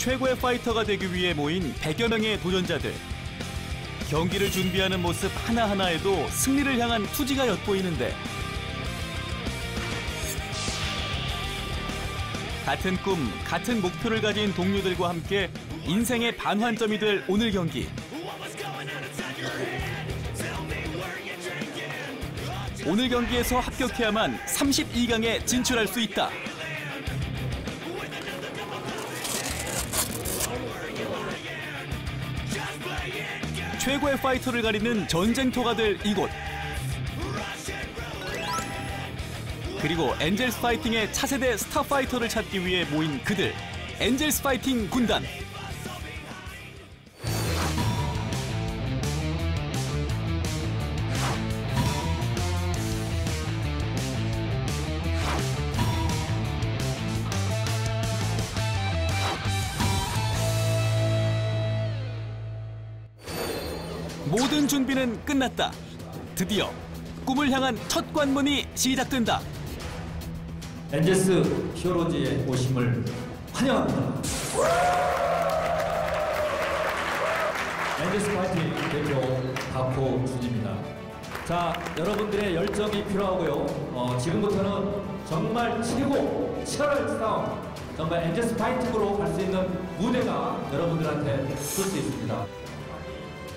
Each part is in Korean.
최고의 파이터가 되기 위해 모인 100여 명의 도전자들. 경기를 준비하는 모습 하나하나에도 승리를 향한 투지가 엿보이는데 같은 꿈, 같은 목표를 가진 동료들과 함께 인생의 반환점이 될 오늘 경기. 오늘 경기에서 합격해야만 32강에 진출할 수 있다. 최고의 파이터를 가리는 전쟁터가 될 이곳. 그리고 엔젤스 파이팅의 차세대 스타 파이터를 찾기 위해 모인 그들. 엔젤스 파이팅 군단. 모든 준비는 끝났다. 드디어 꿈을 향한 첫 관문이 시작된다. 엔젤스 히어로즈에 오심을 환영합니다. 엔젤스 파이팅 대표 박호 준입니다. 자, 여러분들의 열정이 필요하고요. 어, 지금부터는 정말 최고 치열한 싸움, 정말 엔젤스 파이팅으로 갈 수 있는 무대가 여러분들한테 쏠 수 있습니다.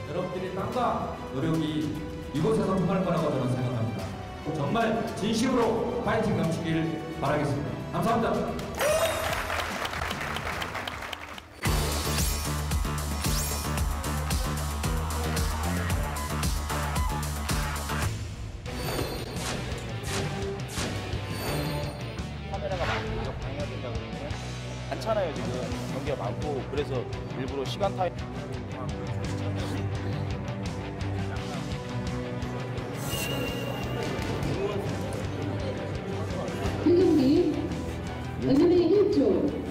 여러분들의 땀과 노력이 이곳에서 통할 거라고 저는 생각합니다. 정말 진심으로 파이팅 넘치길 바라겠습니다. 감사합니다. 많잖아요 지금 경기가 많고 그래서 일부러 시간 타임 長